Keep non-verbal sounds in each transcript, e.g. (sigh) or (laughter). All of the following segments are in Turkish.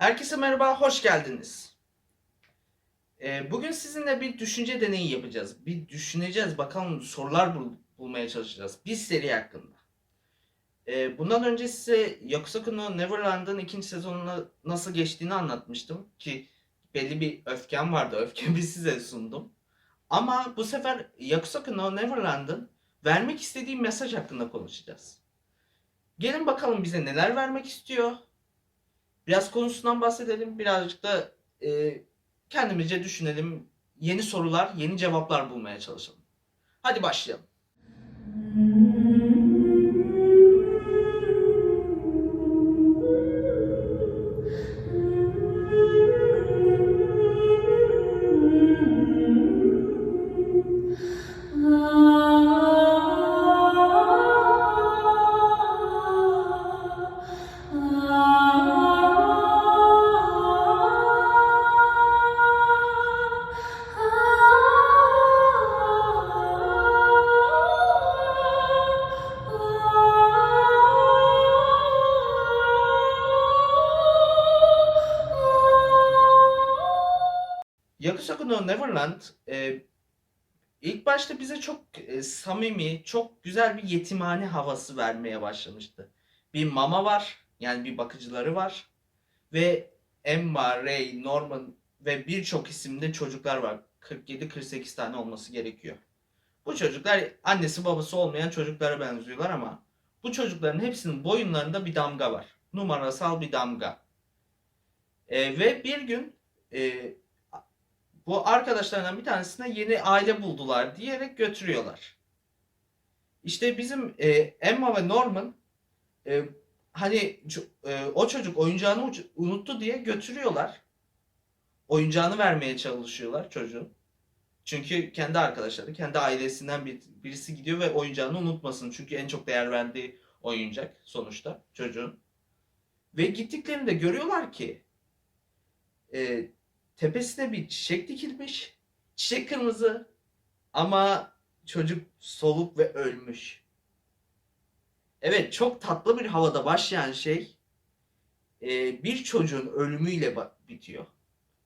Herkese merhaba, hoş geldiniz. Ee, bugün sizinle bir düşünce deneyi yapacağız. Bir düşüneceğiz, bakalım sorular bul- bulmaya çalışacağız. Bir seri hakkında. Ee, bundan önce size Yakusoku no Neverland'ın ikinci sezonuna nasıl geçtiğini anlatmıştım. Ki belli bir öfkem vardı, (laughs) öfkemi size sundum. Ama bu sefer Yakusoku no Neverland'ın vermek istediği mesaj hakkında konuşacağız. Gelin bakalım bize neler vermek istiyor. Biraz konusundan bahsedelim. Birazcık da e, kendimizce düşünelim. Yeni sorular, yeni cevaplar bulmaya çalışalım. Hadi başlayalım. No Neverland e, ilk başta bize çok e, samimi, çok güzel bir yetimhane havası vermeye başlamıştı. Bir mama var, yani bir bakıcıları var ve Emma, Ray, Norman ve birçok isimde çocuklar var. 47-48 tane olması gerekiyor. Bu çocuklar annesi babası olmayan çocuklara benziyorlar ama bu çocukların hepsinin boyunlarında bir damga var. Numarasal bir damga. E, ve bir gün e, bu arkadaşlarından bir tanesine yeni aile buldular diyerek götürüyorlar. İşte bizim e, Emma ve Norman e, hani e, o çocuk oyuncağını unuttu diye götürüyorlar. Oyuncağını vermeye çalışıyorlar çocuğun. Çünkü kendi arkadaşları, kendi ailesinden bir, birisi gidiyor ve oyuncağını unutmasın. Çünkü en çok değer verdiği oyuncak sonuçta çocuğun. Ve gittiklerinde görüyorlar ki e, tepesine bir çiçek dikilmiş. Çiçek kırmızı ama çocuk soluk ve ölmüş. Evet çok tatlı bir havada başlayan şey e, bir çocuğun ölümüyle bitiyor.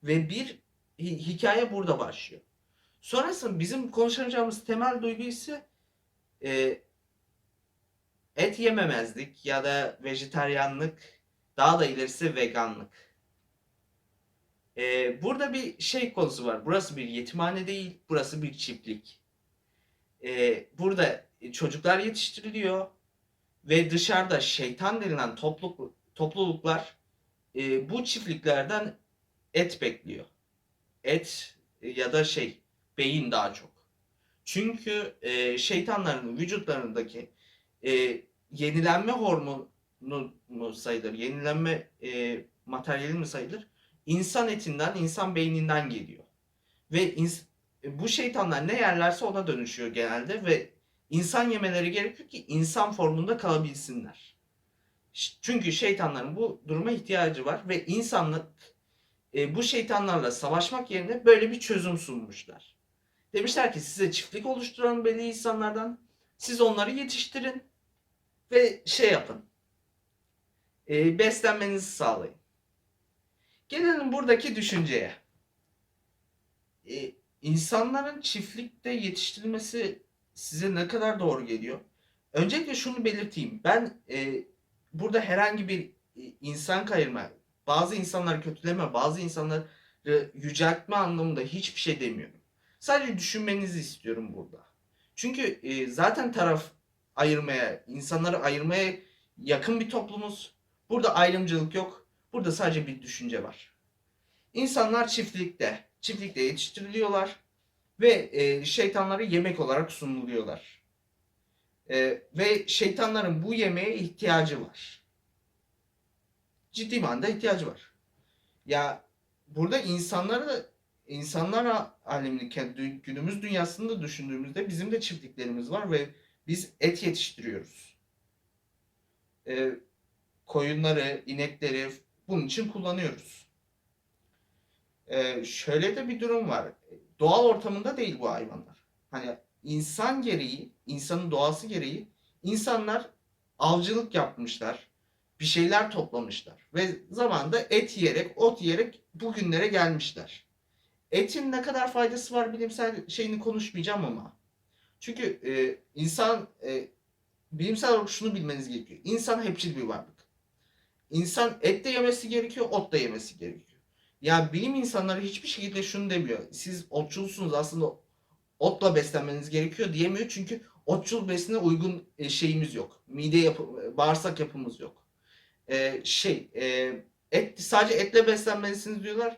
Ve bir hi- hikaye burada başlıyor. Sonrasında bizim konuşacağımız temel duygu ise e, et yememezlik ya da vejetaryenlik daha da ilerisi veganlık. Ee, burada bir şey konusu var. Burası bir yetimhane değil, burası bir çiftlik. Ee, burada çocuklar yetiştiriliyor ve dışarıda şeytan denilen topluluk, topluluklar e, bu çiftliklerden et bekliyor. Et ya da şey beyin daha çok. Çünkü e, şeytanların vücutlarındaki e, yenilenme hormonu mu sayılır, yenilenme e, materyali mi sayılır? İnsan etinden, insan beyninden geliyor. Ve ins- bu şeytanlar ne yerlerse ona dönüşüyor genelde ve insan yemeleri gerekiyor ki insan formunda kalabilsinler. Çünkü şeytanların bu duruma ihtiyacı var ve insanlık e, bu şeytanlarla savaşmak yerine böyle bir çözüm sunmuşlar. Demişler ki size çiftlik oluşturan belli insanlardan siz onları yetiştirin ve şey yapın. E, beslenmenizi sağlayın. Gelelim buradaki düşünceye. Ee, insanların çiftlikte yetiştirilmesi size ne kadar doğru geliyor? Öncelikle şunu belirteyim. Ben e, burada herhangi bir e, insan kayırma, bazı insanları kötüleme, bazı insanları yüceltme anlamında hiçbir şey demiyorum. Sadece düşünmenizi istiyorum burada. Çünkü e, zaten taraf ayırmaya, insanları ayırmaya yakın bir toplumuz. Burada ayrımcılık yok. Burada sadece bir düşünce var. İnsanlar çiftlikte, çiftlikte yetiştiriliyorlar ve e, şeytanlara yemek olarak sunuluyorlar. E, ve şeytanların bu yemeğe ihtiyacı var. Ciddi manada ihtiyacı var. Ya burada insanları da insanlar alemini kendi günümüz dünyasında düşündüğümüzde bizim de çiftliklerimiz var ve biz et yetiştiriyoruz. E, koyunları, inekleri bunun için kullanıyoruz. Ee, şöyle de bir durum var. Doğal ortamında değil bu hayvanlar. Hani insan gereği, insanın doğası gereği insanlar avcılık yapmışlar. bir şeyler toplamışlar. Ve zamanında et yiyerek, ot yiyerek bugünlere gelmişler. Etin ne kadar faydası var bilimsel şeyini konuşmayacağım ama. Çünkü e, insan e, bilimsel olarak şunu bilmeniz gerekiyor. İnsan hepçil bir varlık. İnsan et de yemesi gerekiyor, ot da yemesi gerekiyor. Yani bilim insanları hiçbir şekilde şunu demiyor. Siz otçulsunuz aslında otla beslenmeniz gerekiyor diyemiyor. Çünkü otçul besine uygun e, şeyimiz yok. Mide yapı, bağırsak yapımız yok. E, şey, e, et sadece etle beslenmelisiniz diyorlar.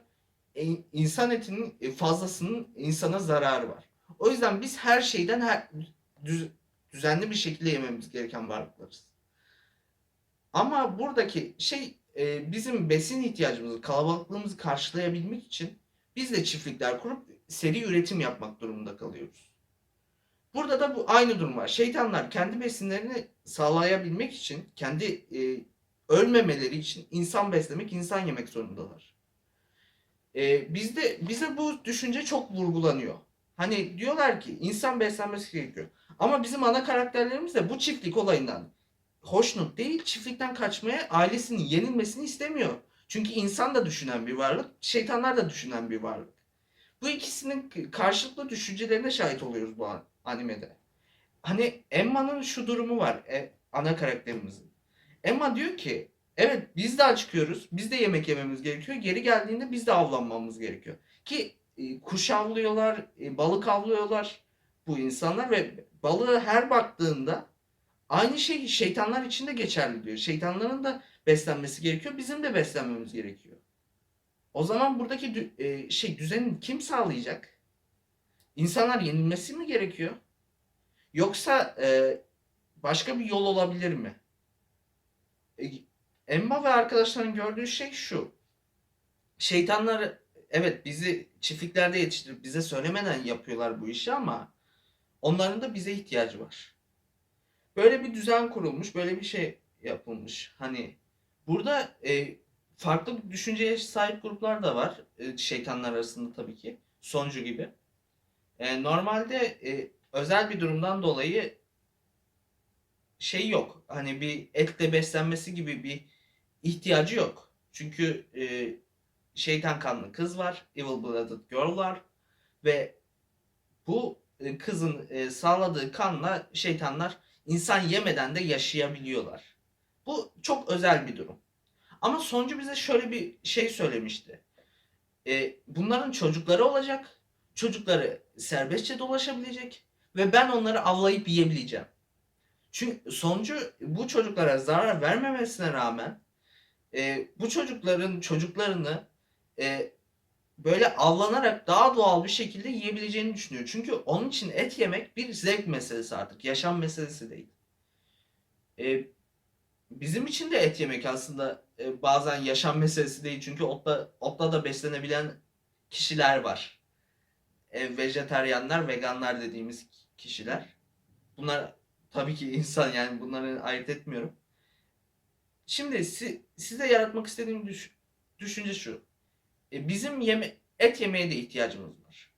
E, insan etinin e, fazlasının insana zararı var. O yüzden biz her şeyden her düz- düzenli bir şekilde yememiz gereken varlıklarız. Ama buradaki şey e, bizim besin ihtiyacımızı, kalabalıklığımızı karşılayabilmek için biz de çiftlikler kurup seri üretim yapmak durumunda kalıyoruz. Burada da bu aynı durum var. Şeytanlar kendi besinlerini sağlayabilmek için, kendi e, ölmemeleri için insan beslemek, insan yemek zorundalar. E, bizde bize bu düşünce çok vurgulanıyor. Hani diyorlar ki insan beslenmesi gerekiyor. Ama bizim ana karakterlerimiz de bu çiftlik olayından hoşnut değil, çiftlikten kaçmaya, ailesinin yenilmesini istemiyor. Çünkü insan da düşünen bir varlık, şeytanlar da düşünen bir varlık. Bu ikisinin karşılıklı düşüncelerine şahit oluyoruz bu animede. Hani Emma'nın şu durumu var, e, ana karakterimizin. Emma diyor ki, evet biz de acıkıyoruz, biz de yemek yememiz gerekiyor. Geri geldiğinde biz de avlanmamız gerekiyor. Ki e, kuş avlıyorlar, e, balık avlıyorlar bu insanlar ve balığı her baktığında Aynı şey şeytanlar için de geçerli diyor. Şeytanların da beslenmesi gerekiyor. Bizim de beslenmemiz gerekiyor. O zaman buradaki dü- e, şey düzeni kim sağlayacak? İnsanlar yenilmesi mi gerekiyor? Yoksa e, başka bir yol olabilir mi? E, Emma ve arkadaşların gördüğü şey şu. Şeytanlar evet bizi çiftliklerde yetiştirip bize söylemeden yapıyorlar bu işi ama onların da bize ihtiyacı var. Böyle bir düzen kurulmuş, böyle bir şey yapılmış. Hani burada e, farklı düşünceye sahip gruplar da var. E, şeytanlar arasında tabii ki. Soncu gibi. E, normalde e, özel bir durumdan dolayı şey yok. Hani bir etle beslenmesi gibi bir ihtiyacı yok. Çünkü e, şeytan kanlı kız var. Evil blooded girl var. Ve bu e, kızın e, sağladığı kanla şeytanlar insan yemeden de yaşayabiliyorlar. Bu çok özel bir durum. Ama Soncu bize şöyle bir şey söylemişti. E, bunların çocukları olacak. Çocukları serbestçe dolaşabilecek. Ve ben onları avlayıp yiyebileceğim. Çünkü Soncu bu çocuklara zarar vermemesine rağmen e, bu çocukların çocuklarını e, böyle avlanarak daha doğal bir şekilde yiyebileceğini düşünüyor. Çünkü onun için et yemek bir zevk meselesi artık. Yaşam meselesi değil. Ee, bizim için de et yemek aslında e, bazen yaşam meselesi değil. Çünkü otla, otla da beslenebilen kişiler var. E, vejeteryanlar, veganlar dediğimiz kişiler. Bunlar tabii ki insan yani bunları ayırt etmiyorum. Şimdi si, size yaratmak istediğim düş, düşünce şu. E, bizim yeme et yemeye de ihtiyacımız var.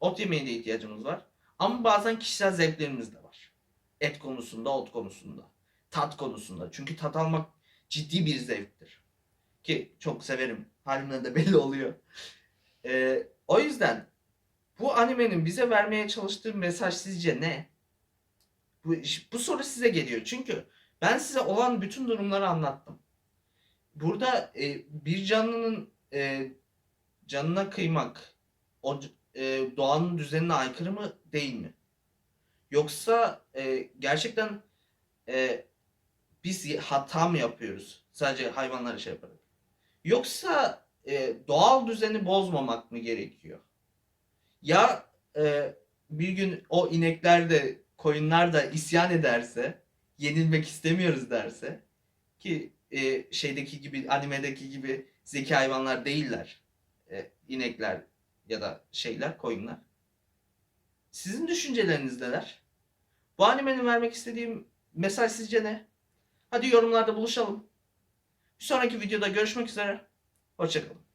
Ot yemeye de ihtiyacımız var. Ama bazen kişisel zevklerimiz de var. Et konusunda, ot konusunda. Tat konusunda. Çünkü tat almak ciddi bir zevktir. Ki çok severim. Halimden de belli oluyor. E, o yüzden bu animenin bize vermeye çalıştığı mesaj sizce ne? Bu, bu soru size geliyor. Çünkü ben size olan bütün durumları anlattım. Burada e, bir canlının e, canına kıymak o e, doğanın düzenine aykırı mı değil mi? Yoksa e, gerçekten e, biz hata mı yapıyoruz? Sadece hayvanları şey yaparak. Yoksa e, doğal düzeni bozmamak mı gerekiyor? Ya e, bir gün o inekler de koyunlar da isyan ederse, yenilmek istemiyoruz derse ki e, şeydeki gibi animedeki gibi zeki hayvanlar değiller e, inekler ya da şeyler, koyunlar. Sizin düşünceleriniz neler? Bu animenin vermek istediğim mesaj sizce ne? Hadi yorumlarda buluşalım. Bir sonraki videoda görüşmek üzere. Hoşçakalın.